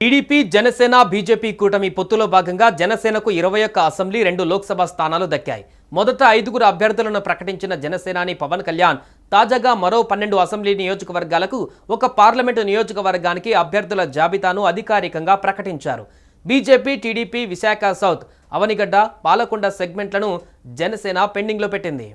TDP Janasena BJP కూటమి పొత్తులో భాగంగా జనసేనకు ఇరవై ఒక్క అసెంబ్లీ రెండు లోక్సభ స్థానాలు దక్కాయి. మొదట ఐదుగురు అభ్యర్థులను ప్రకటించిన జనసేనాని పవన్ కళ్యాణ్ తాజాగా మరో పన్నెండు అసెంబ్లీ నియోజకవర్గాలకు ఒక పార్లమెంటు నియోజకవర్గానికి అభ్యర్థుల జాబితాను అధికారికంగా ప్రకటించారు. BJP TDP Visakha south Avanigadda Palakonda సెగ్మెంట్లను Janasena పెండింగ్లో పెట్టింది.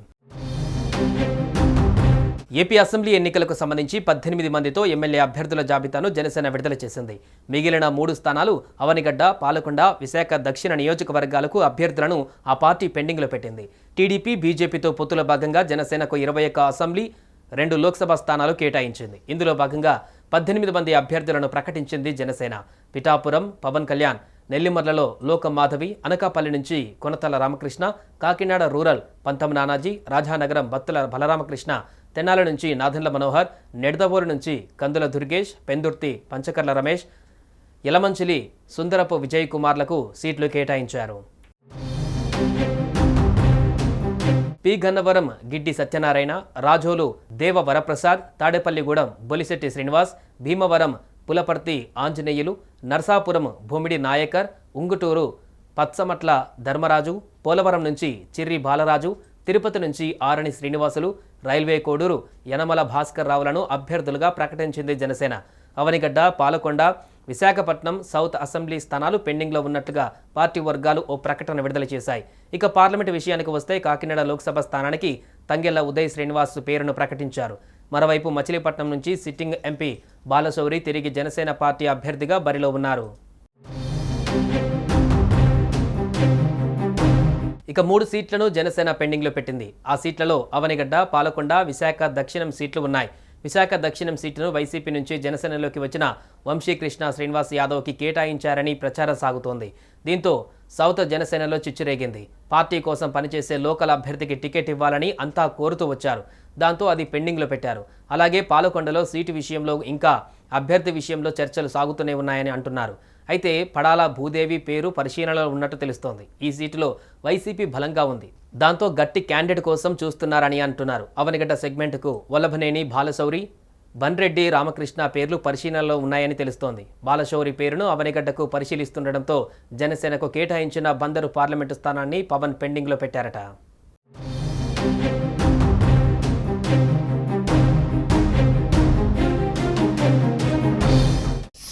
ఏపీ అసెంబ్లీ ఎన్నికలకు సంబంధించి పద్దెనిమిది మందితో ఎమ్మెల్యే అభ్యర్థుల జాబితాను జనసేన విడుదల చేసింది. మిగిలిన మూడు స్థానాలు అవనిగడ్డ పాలకొండ విశాఖ దక్షిణ నియోజకవర్గాలకు అభ్యర్థులను ఆ పార్టీ పెండింగ్లో పెట్టింది. టీడీపీ బీజేపీతో పొత్తుల భాగంగా జనసేనకు ఇరవై ఒక్క అసెంబ్లీ రెండు లోక్సభ స్థానాలు కేటాయించింది. ఇందులో భాగంగా పద్దెనిమిది మంది అభ్యర్థులను ప్రకటించింది జనసేన. పిఠాపురం పవన్ కళ్యాణ్ నెల్లిమర్లలో లోకమాధవి అనకాపల్లి నుంచి కొనతల రామకృష్ణ కాకినాడ రూరల్ పంతం నానాజీ రాజానగరం బత్తుల బలరామకృష్ణ తెనాల నుంచి నాదెండ్ల మనోహర్ నెడదవోలు నుంచి కందుల దుర్గేష్ పెందుర్తి పంచకర్ల రమేష్ యలమంచిలి సుందరపు విజయ్ కుమార్లకు సీట్లు కేటాయించారు. పి. గన్నవరం గిడ్డి సత్యనారాయణ రాజోలు దేవ వరప్రసాద్ తాడేపల్లిగూడెం బొలిశెట్టి శ్రీనివాస్ భీమవరం పులపర్తి ఆంజనేయులు నర్సాపురం భూమిడి నాయకర్ ఉంగుటూరు పచ్చమట్ల ధర్మరాజు పోలవరం నుంచి చిర్రి బాలరాజు తిరుపతి నుంచి ఆరణి శ్రీనివాసులు రైల్వే కోడూరు యనమల భాస్కర్ రావులను అభ్యర్థులుగా ప్రకటించింది జనసేన. అవనిగడ్డ పాలకొండ విశాఖపట్నం సౌత్ అసెంబ్లీ స్థానాలు పెండింగ్లో ఉన్నట్లుగా పార్టీ వర్గాలు ఓ ప్రకటన విడుదల చేశాయి. ఇక పార్లమెంటు విషయానికి వస్తే కాకినాడ లోక్సభ స్థానానికి తంగెల్ల ఉదయ్ శ్రీనివాస్ పేరును ప్రకటించారు. మరోవైపు మచిలీపట్నం నుంచి సిట్టింగ్ ఎంపీ బాలశౌరి తిరిగి జనసేన పార్టీ అభ్యర్థిగా బరిలో ఉన్నారు. ఇక మూడు సీట్లను జనసేన పెండింగ్లో పెట్టింది. ఆ సీట్లలో అవనిగడ్డ పాలకొండ విశాఖ దక్షిణం సీట్లు ఉన్నాయి. విశాఖ దక్షిణం సీటును వైసీపీ నుంచి జనసేనలోకి వచ్చిన వంశీకృష్ణ శ్రీనివాస్ యాదవ్కి కేటాయించారని ప్రచారం సాగుతోంది. దీంతో సౌత్ జనసేనలో చిచ్చురేగింది. పార్టీ కోసం పనిచేసే లోకల్ అభ్యర్థికి టికెట్ ఇవ్వాలని అంతా కోరుతూ వచ్చారు. దాంతో అది పెండింగ్లో పెట్టారు. అలాగే పాలకొండలో సీటు విషయంలో ఇంకా అభ్యర్థి విషయంలో చర్చలు సాగుతూనే ఉన్నాయని అంటున్నారు. అయితే పడాల భూదేవి పేరు పరిశీలనలో ఉన్నట్టు తెలుస్తోంది. ఈ సీటులో వైసీపీ బలంగా ఉంది. దాంతో గట్టి క్యాండిడేట్ కోసం చూస్తున్నారని అంటున్నారు. అవనిగడ్డ సెగ్మెంట్కు వల్లభనేని బాలశౌరి బన్రెడ్డి రామకృష్ణ పేర్లు పరిశీలనలో ఉన్నాయని తెలుస్తోంది. బాలశౌరి పేరును అవనిగడ్డకు పరిశీలిస్తుండటంతో జనసేనకు కేటాయించిన బందరు పార్లమెంటు స్థానాన్ని పవన్ పెండింగ్లో పెట్టారట.